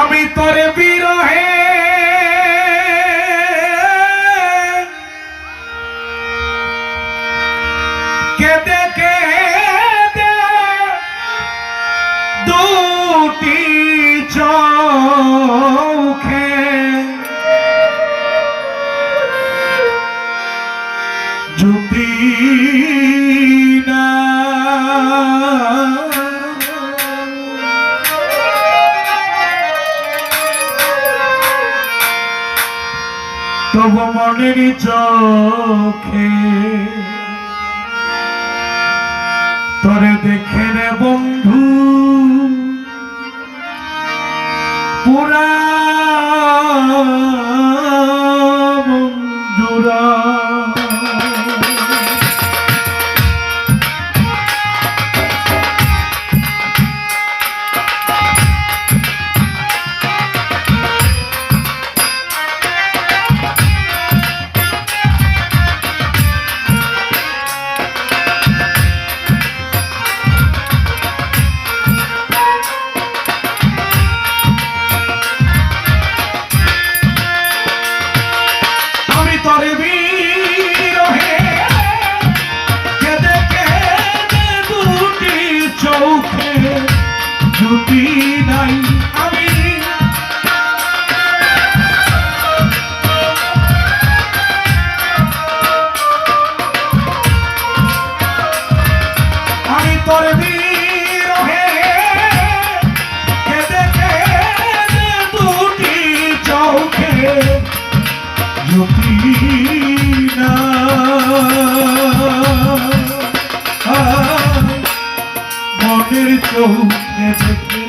আমি তোরে বিরহে কেঁদে কেঁদে চোখে। যদি তবু মনের চোখে তরে দেখে রে বন্ধু। পুরা বন্ধুরা। তোর বিরহে কেঁদে কেঁদে দুটি চোখে না। মনের চোখে দেখে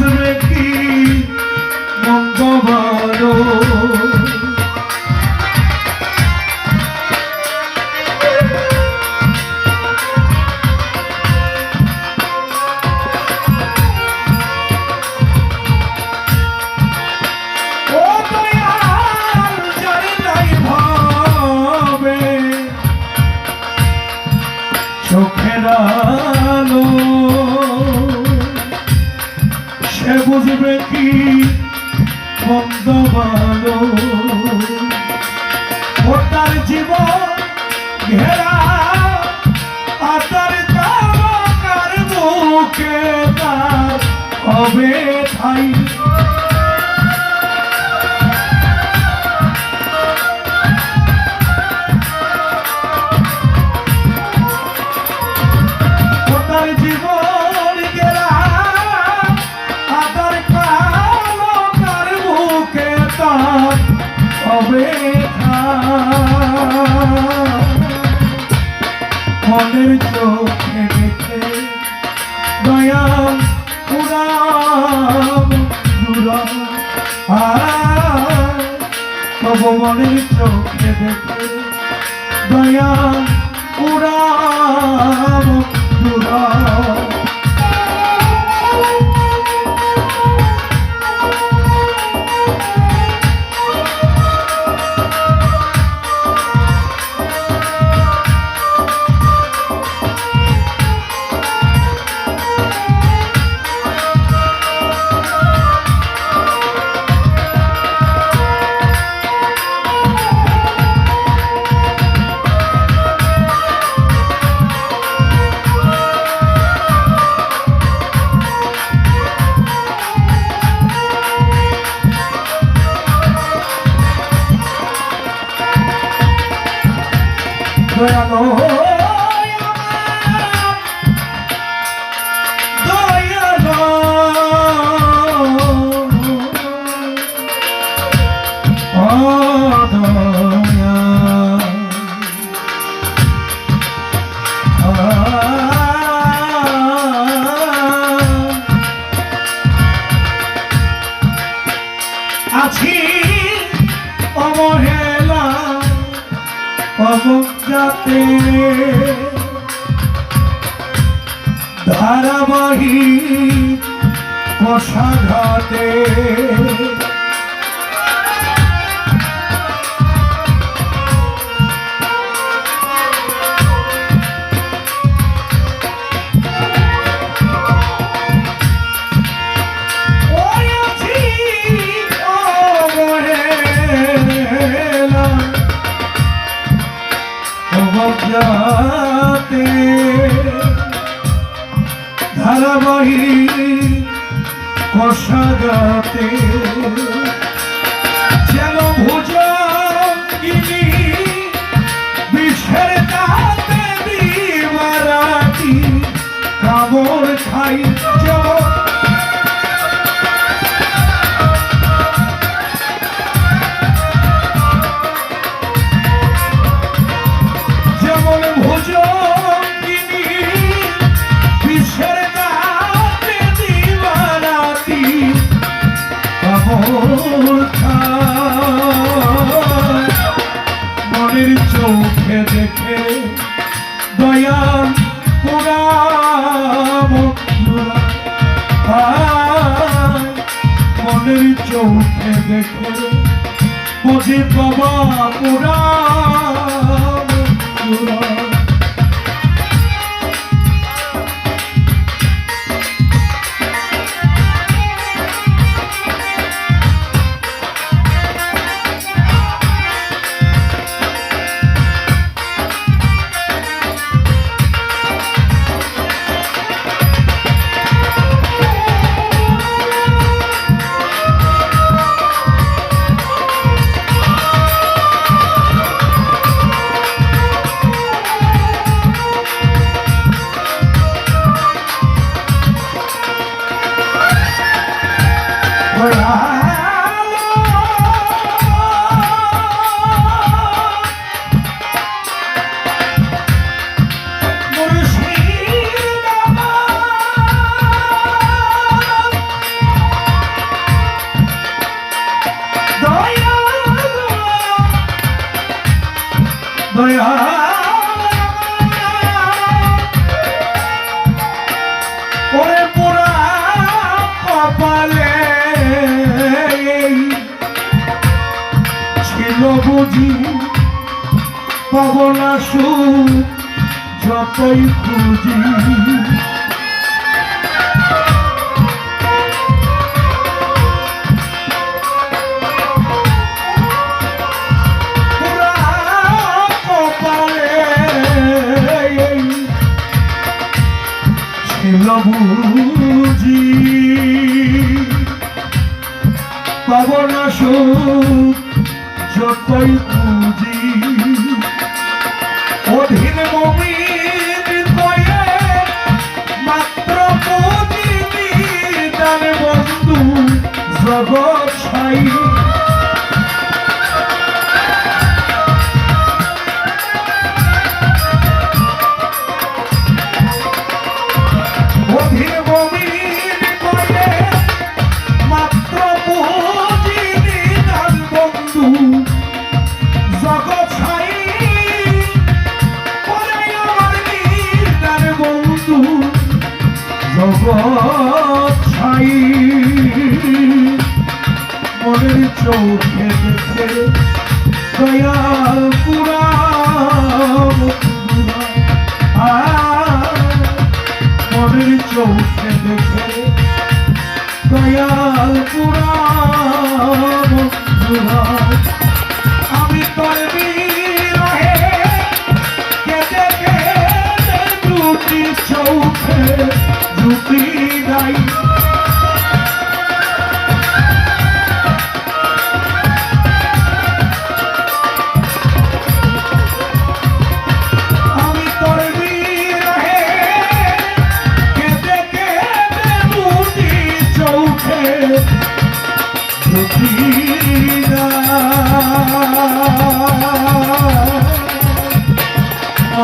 বুঝবে কি হবে হবে মনের চোখে দয়া মনের চোখে দেখে দয়া উড়াব অবজ্ঞাতে ধারাবাহিক কষাঘাতে কষাগাতে বুঝি বাবা পুরা পুরাম বুঝি পবনা সুখ যতই খুঁজি। বুঝি। পাবনা সুখ যতই খুঁজি? অধীন মমিন কয়ে মাত্র বুঝিনি দান বন্ধু জগৎ ছাই। দেখে দয়াল পুরা।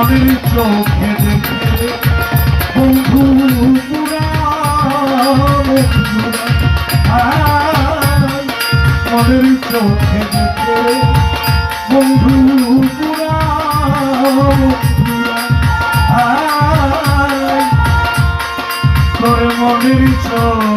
মনের চোখে দেখে বন্ধু মনের চোখে দেখে বন্ধু তোর মনের চোখ।